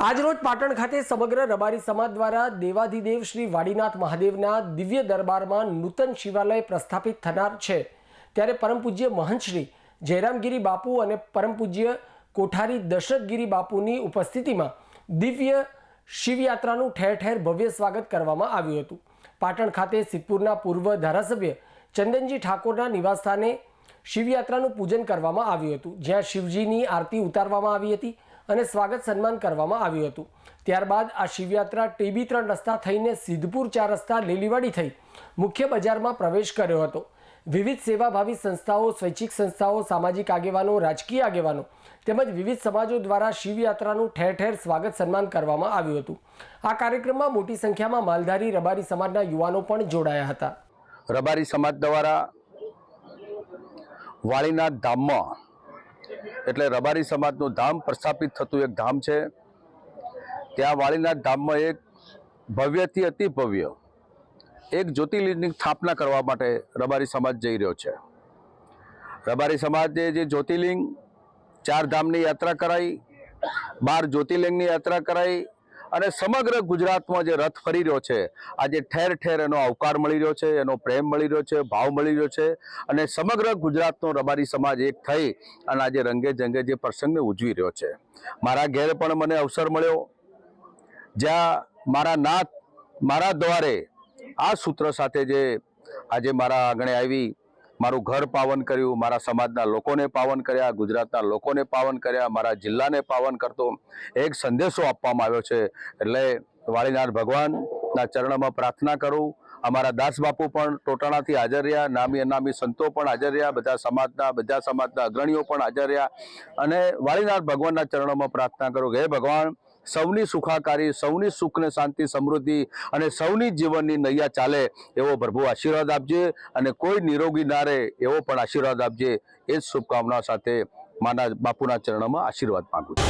આજરોજ પાટણ ખાતે સમગ્ર રબારી સમાજ દ્વારા દેવાધિદેવ શ્રી વાડીનાથ મહાદેવના દિવ્ય દરબારમાં નૂતન શિવાલય પ્રસ્થાપિત થનાર છે. ત્યારે પરમ પૂજ્ય મહંતશ્રી જયરામગીરી બાપુ અને પરમ પૂજ્ય કોઠારી દશરથગીરી બાપુની ઉપસ્થિતિમાં દિવ્ય શિવયાત્રાનું ઠેર ઠેર ભવ્ય સ્વાગત કરવામાં આવ્યું હતું. પાટણ ખાતે સિદ્ધપુરના પૂર્વ ધારાસભ્ય ચંદનજી ઠાકોરના નિવાસસ્થાને શિવયાત્રાનું પૂજન કરવામાં આવ્યું હતું. જ્યાં શિવજીની આરતી ઉતારવામાં આવી હતી. અને સ્વાગત સન્માન કરવામાં આવ્યું હતું. ત્યારબાદ આ શિવયાત્રા ટીબી ત્રણ રસ્તા થઈને સિદ્ધપુર ચાર રસ્તા લીલીવાડી થઈ મુખ્ય બજારમાં પ્રવેશ કર્યો હતો. વિવિધ સેવાભાવી સંસ્થાઓ, સ્વૈચ્છિક સંસ્થાઓ, સામાજિક આગેવાનો, રાજકીય આગેવાનો તેમજ વિવિધ સમાજો દ્વારા શિવયાત્રાનું ઠેર ઠેર સ્વાગત સન્માન કરવામાં આવ્યું હતું. આ કાર્યક્રમમાં મોટી સંખ્યામાં માલધારી રબારી સમાજના યુવાનો પણ જોડાયા હતા. રબારી સમાજ દ્વારા વાળીના ધામમાં એટલે રબારી સમાજનું ધામ પ્રસ્થાપિત થતું એક ધામ છે. ત્યાં વાળીનાથ ધામમાં એક ભવ્યથી અતિ ભવ્ય એક જ્યોતિર્લિંગની સ્થાપના કરવા માટે રબારી સમાજ જઈ રહ્યો છે. રબારી સમાજે જે જ્યોતિર્લિંગ ચાર ધામની યાત્રા કરાઈ, બાર જ્યોતિર્લિંગની યાત્રા કરાઈ અને સમગ્ર ગુજરાતમાં જે રથ ફરી રહ્યો છે, આજે ઠેર ઠેર એનો આવકાર મળી રહ્યો છે, એનો પ્રેમ મળી રહ્યો છે, ભાવ મળી રહ્યો છે અને સમગ્ર ગુજરાતનો રબારી સમાજ એક થઈ અને આજે રંગે જંગે જે પ્રસંગને ઉજવી રહ્યો છે. મારા ઘેર પણ મને અવસર મળ્યો. જ્યાં મારા નાથ મારા દ્વારે આ સૂત્ર સાથે જે આજે મારા આંગણે આવી મારું ઘર પાવન કર્યું, મારા સમાજના લોકોને પાવન કર્યા, ગુજરાતના લોકોને પાવન કર્યા, મારા જિલ્લાને પાવન કરતો એક સંદેશો આપવામાં આવ્યો છે. એટલે વાળીનાથ ભગવાનના ચરણમાં પ્રાર્થના કરું. અમારા દાસ બાપુ પણ ટોટાણાથી હાજર રહ્યા, નામી અનામી સંતો પણ હાજર રહ્યા, બધા સમાજના બધા સમાજના અગ્રણીઓ પણ હાજર રહ્યા. અને વાળીનાથ ભગવાનના ચરણોમાં પ્રાર્થના કરું, હે ભગવાન સૌની સુખાકારી, સૌની સુખ ને શાંતિ, સમૃદ્ધિ અને સૌની જીવનની નૈયા ચાલે એવો પ્રભુ આશીર્વાદ આપજે અને કોઈ નિરોગી ના રહે એવો પણ આશીર્વાદ આપજે. એ જ શુભકામના સાથે માના બાપુના ચરણોમાં આશીર્વાદ માંગુ છું.